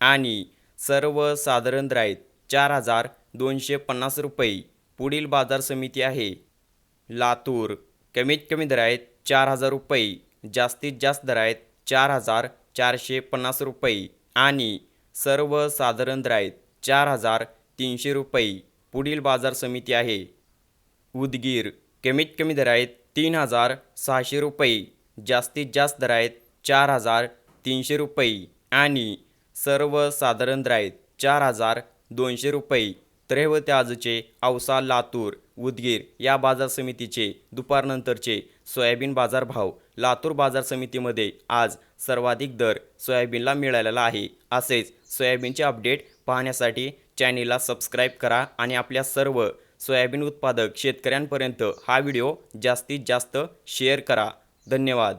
आणि सर्वसाधारण दर चार हजार दोनशे पन्नास रुपये पुढील बाजार समिती आहे. लातूर कमीत कमी दर आहेत चार हजार रुपये जास्तीत जास्त दर आहेत चार हजार चारशे पन्नास रुपये आणि सर्वसाधारण दर चार हजार तीनशे रुपये पुढील बाजार समिती आहे. उदगीर कमीत कमी दर आहेत तीन हजार सहाशे रुपये जास्तीत जास्त दर आहेत चार हजार तीनशे रुपये आणि सर्वसाधारण साधारण आहेत चार हजार दोनशे रुपये. तर आजचे औसा लातूर उदगीर या बाजार समितीचे दुपारनंतरचे सोयाबीन बाजार भाव लातूर बाजार समितीमध्ये आज सर्वाधिक दर सोयाबीनला मिळालेला आहे. असेच सोयाबीनचे अपडेट पाहण्यासाठी चॅनेलला सबस्क्राईब करा आणि आपल्या सर्व सोयाबीन उत्पादक शेतकऱ्यांपर्यंत हा व्हिडिओ जास्तीत जास्त शेअर करा. धन्यवाद.